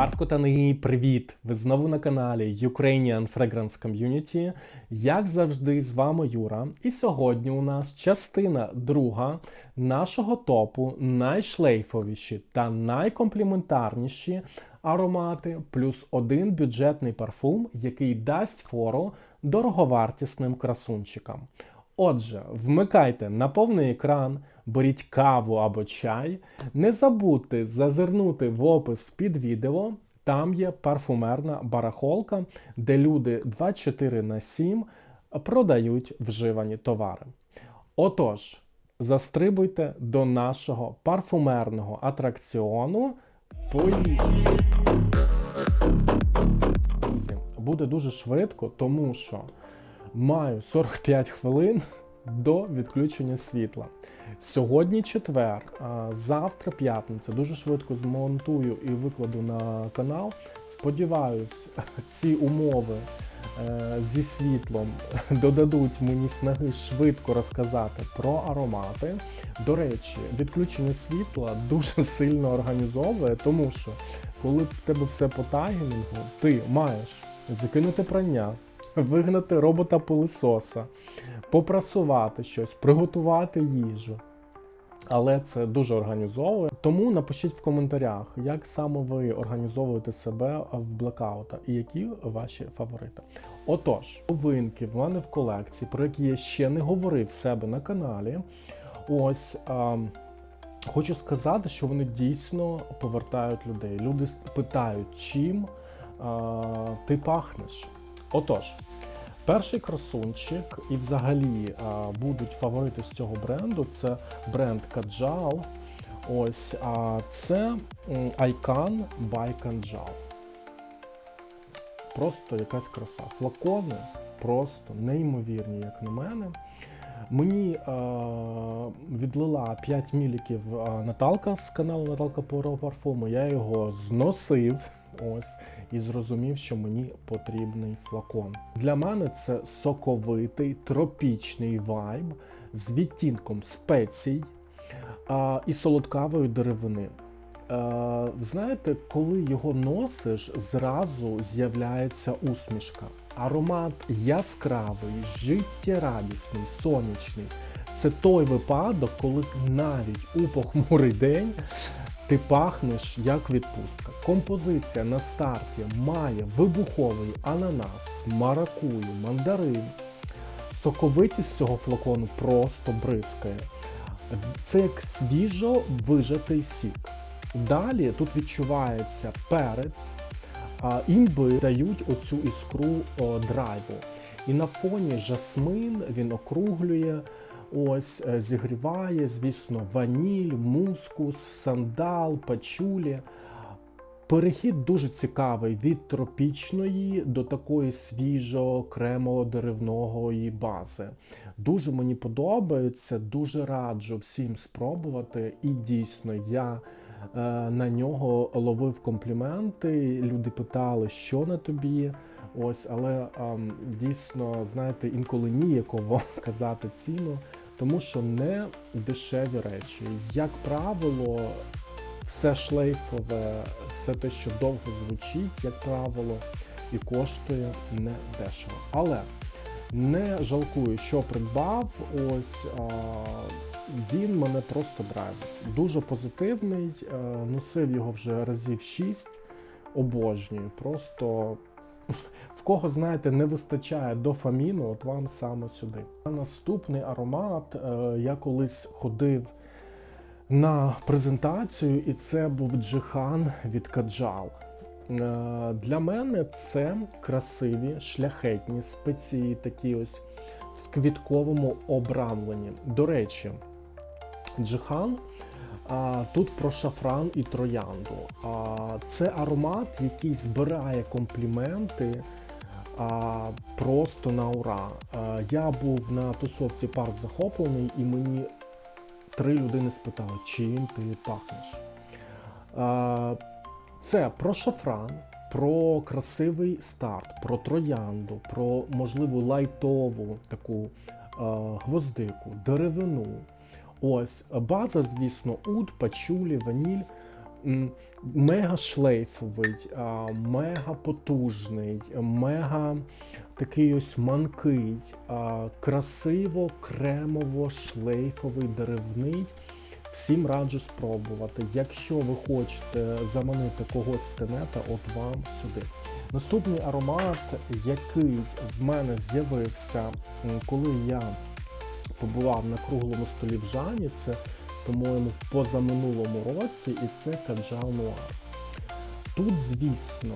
Парвкотани, привіт! Ви знову на каналі Ukrainian Fragrance Community. Як завжди, з вами Юра. І сьогодні у нас частина друга нашого топу найшлейфовіші та найкомпліментарніші аромати, плюс один бюджетний парфум, який дасть фору дороговартісним красунчикам. Отже, вмикайте на повний екран, беріть каву або чай. Не забудьте зазирнути в опис під відео. Там є парфумерна барахолка, де люди 24 на 7 продають вживані товари. Отож, застрибуйте до нашого парфумерного атракціону. Поїхали! Буде дуже швидко, тому що маю 45 хвилин до відключення світла. Сьогодні четвер, завтра п'ятниця. Дуже швидко змонтую і викладу на канал. Сподіваюсь, ці умови е, зі світлом додадуть мені снаги швидко розказати про аромати. До речі, відключення світла дуже сильно організовує, тому що коли в тебе все по таймінгу, ти маєш закинути прання вигнати робота пилисоса, попрасувати щось, приготувати їжу. Але це дуже організовує. Тому напишіть в коментарях, як саме ви організовуєте себе в блекаута і які ваші фаворити. Отож, новинки в мене в колекції, про які я ще не говорив в себе на каналі. Ось а, хочу сказати, що вони дійсно повертають людей. Люди питають, чим а, ти пахнеш. Отож, перший красунчик і взагалі будуть фаворити з цього бренду. Це бренд Kajal. Ось, а це Icon by Kanjal. Просто якась краса. Флакони просто неймовірні, як на мене. Мені е, відлила 5 міліків Наталка з каналу Наталка Про парфуму. Я його зносив. Ось і зрозумів, що мені потрібний флакон. Для мене це соковитий тропічний вайб з відтінком спецій а, і солодкавої деревини. А, знаєте, коли його носиш, зразу з'являється усмішка. Аромат яскравий, життєрадісний, сонячний. Це той випадок, коли навіть у похмурий день ти пахнеш як відпустка. Композиція на старті має вибуховий ананас, маракую, мандарин. Соковитість цього флакону просто бризкає. Це як свіжо вижатий сік. Далі тут відчувається перець, імби дають оцю іскру драйву. І на фоні жасмин він округлює. Ось е, зігріває, звісно, ваніль, мускус, сандал, пачулі. Перехід дуже цікавий від тропічної до такої свіжо кремово-деревної бази. Дуже мені подобається, дуже раджу всім спробувати. І дійсно, я е, на нього ловив компліменти. Люди питали, що на тобі. Ось, але е, дійсно, знаєте, інколи ніяково казати ціну тому що не дешеві речі. Як правило, все шлейфове, все те, що довго звучить, як правило, і коштує не дешево. Але не жалкую, що придбав. Ось а, він мене просто драйвить. Дуже позитивний, а, носив його вже разів 6, обожнюю. Просто в кого, знаєте, не вистачає дофаміну, от вам саме сюди. Наступний аромат. Е, я колись ходив на презентацію, і це був джихан від Каджал. Е, для мене це красиві, шляхетні спеції, такі ось в квітковому обрамленні. До речі, джихан. А, Тут про шафран і троянду. А, Це аромат, який збирає компліменти а, просто на ура. А, Я був на тусовці парк захоплений, і мені три людини спитали, чим ти пахнеш. А, Це про шафран, про красивий старт, про троянду, про можливу лайтову таку а, гвоздику, деревину. Ось база, звісно, уд, пачулі, ваніль. мега шлейфовий, мега потужний, мега такий ось манкий, красиво, кремово, шлейфовий, деревний. Всім раджу спробувати. Якщо ви хочете заманити когось в тенета, от вам сюди. Наступний аромат, який в мене з'явився, коли я побував на круглому столі в Жані, це, по-моєму, в позаминулому році, і це Каджал Нуар. Тут, звісно,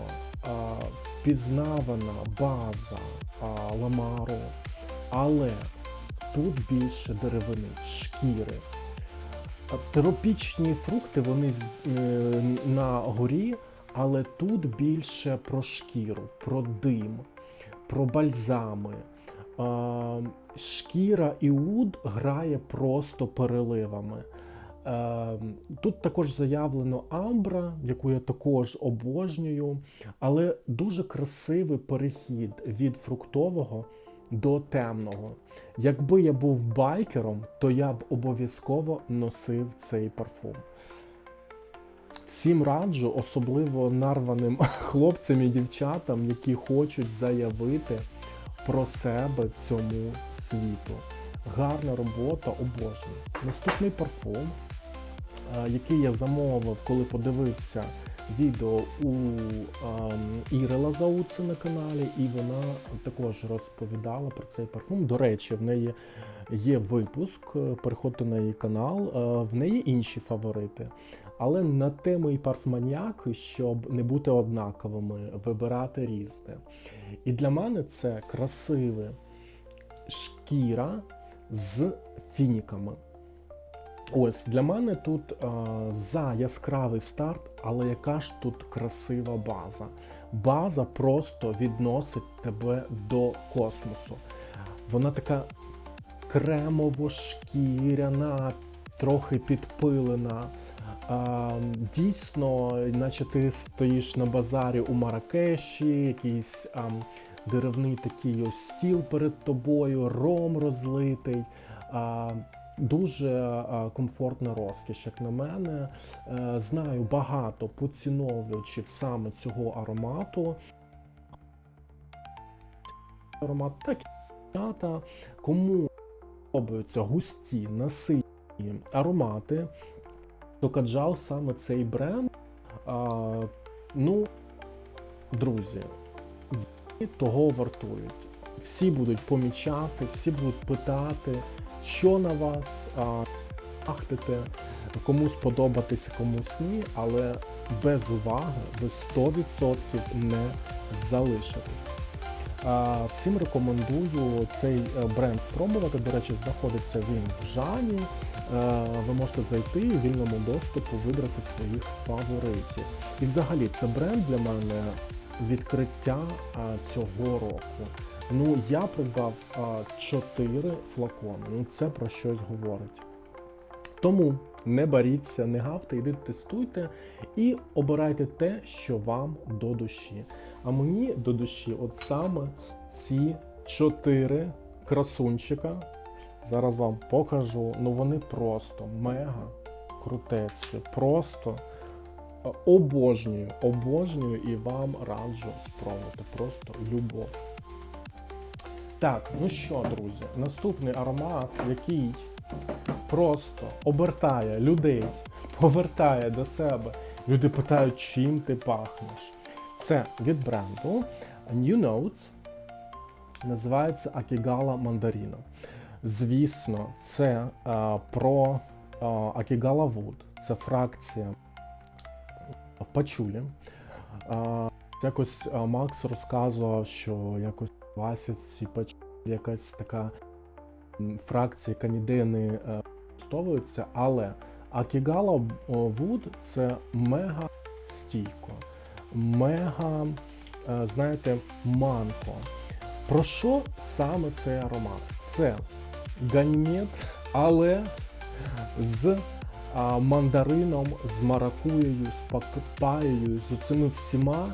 впізнавана база Ламаро, але тут більше деревини, шкіри. Тропічні фрукти вони е, на горі, але тут більше про шкіру, про дим, про бальзами. Шкіра і уд грає просто переливами. Е, Тут також заявлено амбра, яку я також обожнюю, але дуже красивий перехід від фруктового до темного. Якби я був байкером, то я б обов'язково носив цей парфум. Всім раджу, особливо нарваним хлопцям і дівчатам, які хочуть заявити про себе цьому світу. Гарна робота, обожнюю. Наступний парфум, е, який я замовив, коли подивився відео у ем, Іри Лазауци на каналі, і вона також розповідала про цей парфум. До речі, в неї є випуск, е, переходьте на її канал, е, в неї інші фаворити. Але на тему і парфманіяк, щоб не бути однаковими, вибирати різне. І для мене це красиве шкіра з фініками. Ось для мене тут а, за яскравий старт, але яка ж тут красива база. База просто відносить тебе до космосу. Вона така кремово-шкіряна, трохи підпилена. А, дійсно, наче ти стоїш на базарі у Маракеші, якийсь а, деревний такий ось стіл перед тобою, ром розлитий. А, Дуже комфортна розкіш, як на мене. Е, Знаю багато поціновувачів саме цього аромату. Аромат так і дівчата. Кому подобаються густі, насичені аромати, то каджал саме цей бренд. А, ну, друзі, того вартують. Всі будуть помічати, всі будуть питати, що на вас ахтите, кому сподобатися, комусь ні, але без уваги ви 100% не залишитесь. Всім рекомендую цей е, бренд спробувати. До речі, знаходиться він в Жані. Е, Ви можете зайти і в вільному доступу вибрати своїх фаворитів. І взагалі це бренд для мене відкриття цього року. Ну, я придбав а, 4 флакони. Ну, це про щось говорить. Тому не боріться, не гавте, йдіть тестуйте і обирайте те, що вам до душі. А мені до душі, от саме ці чотири красунчика. Зараз вам покажу. Ну вони просто мега крутецькі. Просто обожнюю, обожнюю і вам раджу спробувати. Просто любов. Так, ну що, друзі, наступний аромат, який просто обертає людей, повертає до себе. Люди питають, чим ти пахнеш. Це від бренду New Notes. Називається Акігала Мандаріно. Звісно, це е, про е, Акігала Wood. Це фракція в пачулі. Е, якось е, Макс розказував, що якось в Асіці пачулі якась така фракція, яка ніде не е, використовується, але Акігала Wood це мега стійко, мега, е, знаєте, манко. Про що саме цей аромат? Це ганімет, але з мандарином, з маракуєю, з папаєю, з цими всіма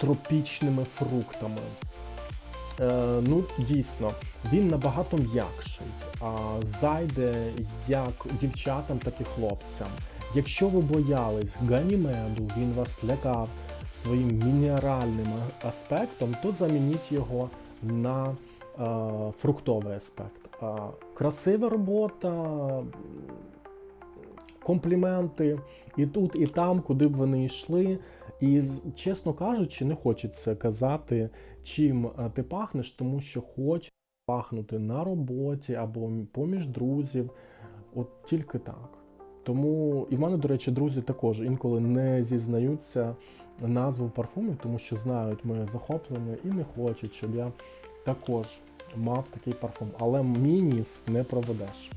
тропічними фруктами. Е, ну, дійсно, він набагато м'якший, зайде як дівчатам, так і хлопцям. Якщо ви боялись ганімеду, він вас лякав своїм мінеральним аспектом, то замініть його на е, фруктовий аспект. Е, красива робота, компліменти і тут, і там, куди б вони йшли. І чесно кажучи, не хочеться казати, чим е, ти пахнеш, тому що хочеш пахнути на роботі або поміж друзів. От тільки так. Тому і в мене, до речі, друзі також інколи не зізнаються назву парфумів, тому що знають моє захоплення і не хочуть, щоб я також мав такий парфум. Але мій ніс не проведеш.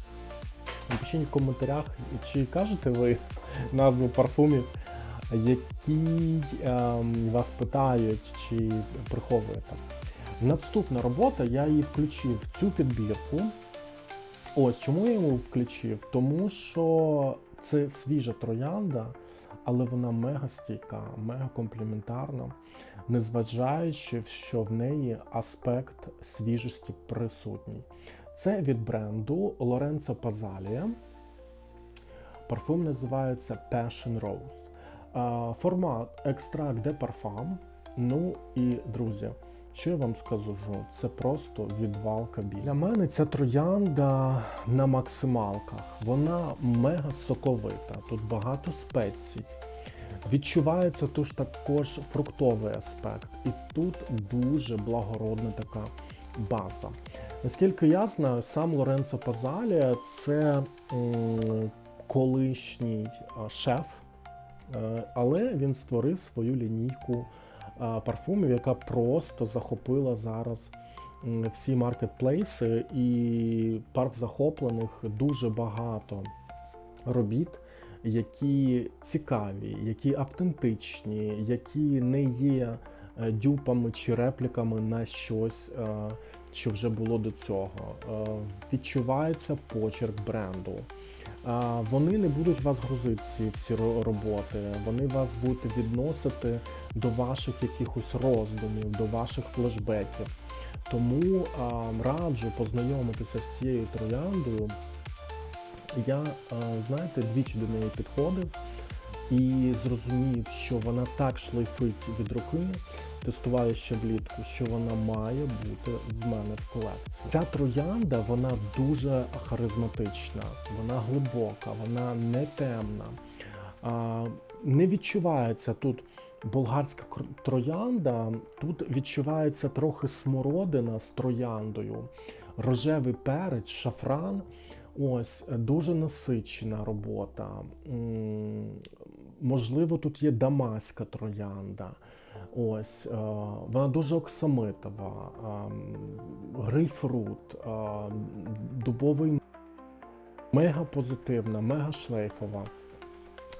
Напишіть в коментарях, чи кажете ви назву парфумів, які ем, вас питають, чи приховуєте. Наступна робота, я її включив в цю підбірку. Ось чому я йому включив? Тому що це свіжа троянда, але вона мега стійка, мега компліментарна, незважаючи, що в неї аспект свіжості присутній. Це від бренду Лоренцо Пазалія. Парфум називається Passion Rose. Формат екстракт де парфам. Ну і друзі, що я вам скажу? Це просто відвалка біль. Для мене ця троянда на максималках. Вона мега соковита. Тут багато спецій. Відчувається тут також фруктовий аспект, і тут дуже благородна така база. Наскільки я знаю, сам Лоренцо Пазалія це м, колишній шеф, але він створив свою лінійку парфумів, яка просто захопила зараз всі маркетплейси, і парк захоплених дуже багато робіт, які цікаві, які автентичні, які не є е, дюпами чи репліками на щось, е, що вже було до цього. Е, Відчувається почерк бренду. Е, Вони не будуть вас грузити ці всі роботи, вони вас будуть відносити до ваших якихось роздумів, до ваших флешбеків. Тому е, раджу познайомитися з цією трояндою. Я, знаєте, двічі до неї підходив і зрозумів, що вона так шлейфить від руки, тестуваю ще влітку, що вона має бути в мене в колекції. Ця троянда вона дуже харизматична, вона глибока, вона не темна. А, не відчувається тут болгарська троянда, тут відчувається трохи смородина з трояндою, рожевий перець, шафран. Ось дуже насичена робота. Можливо, тут є дамаська троянда. Ось е, вона дуже оксамитова, ем, грейпфрут, е, дубовий мега позитивна, мега шлейфова.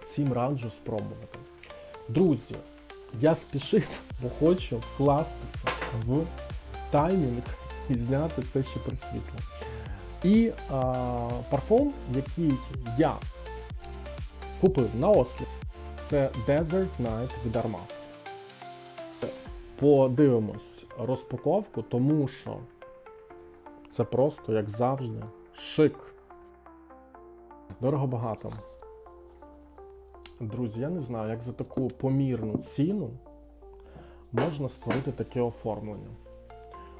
Всім раджу спробувати. Друзі, я спішив, бо хочу вкластися в таймінг і зняти це ще при світло. І а, парфум, який я купив на осліп, це Desert Night від Armaf. Подивимось розпаковку, тому що це просто, як завжди, шик. Дорого багато. Друзі, я не знаю, як за таку помірну ціну можна створити таке оформлення.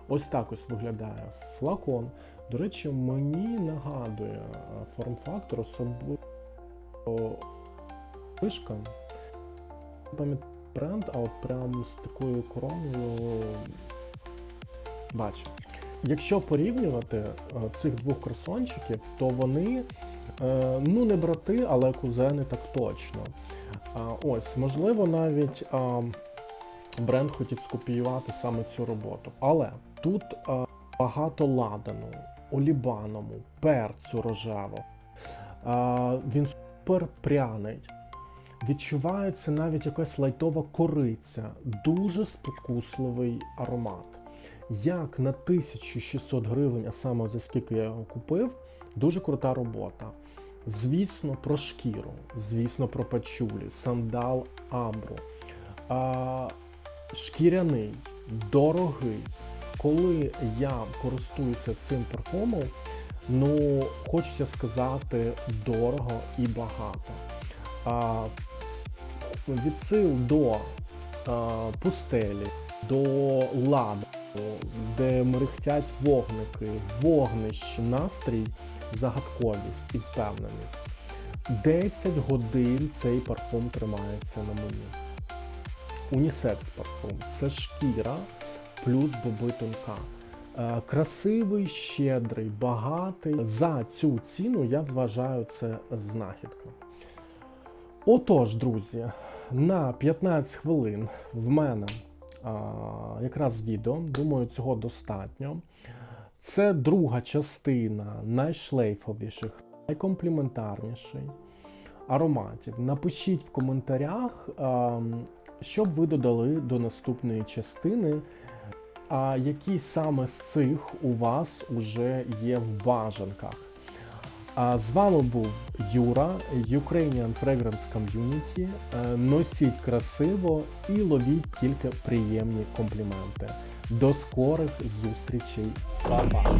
Ось так ось виглядає флакон. До речі, мені нагадує е, форм-фактор особливо пишка. Не пам'ятаю бренд, а от прям з такою короною бачу. Якщо порівнювати е, цих двох красончиків, то вони е, ну не брати, але кузени так точно. Ось, можливо, навіть бренд хотів скопіювати саме цю роботу. Але тут багато ладану, олібаному, перцю рожевого. Він супер пряний. Відчувається навіть якась лайтова кориця, дуже спокусливий аромат. Як на 1600 гривень, а саме за скільки я його купив, дуже крута робота. Звісно, про шкіру, звісно, про пачулі, сандал амбру. А, шкіряний, дорогий. Коли я користуюся цим парфумом, ну хочеться сказати дорого і багато. а, відсил до а, пустелі, до ладу, де мерехтять вогники, вогнище, настрій, загадковість і впевненість. 10 годин цей парфум тримається на мені. Унісекс парфум це шкіра плюс боби тонка. Е, Красивий, щедрий, багатий. За цю ціну я вважаю це знахідка. Отож, друзі, на 15 хвилин в мене а, якраз відео. Думаю, цього достатньо. Це друга частина найшлейфовіших, найкомпліментарніших ароматів. Напишіть в коментарях, а, що б ви додали до наступної частини. А які саме з цих у вас уже є в бажанках? А з вами був Юра, Ukrainian Fragrance Community. Е, Носіть красиво і ловіть тільки приємні компліменти. До скорих зустрічей. Па-па!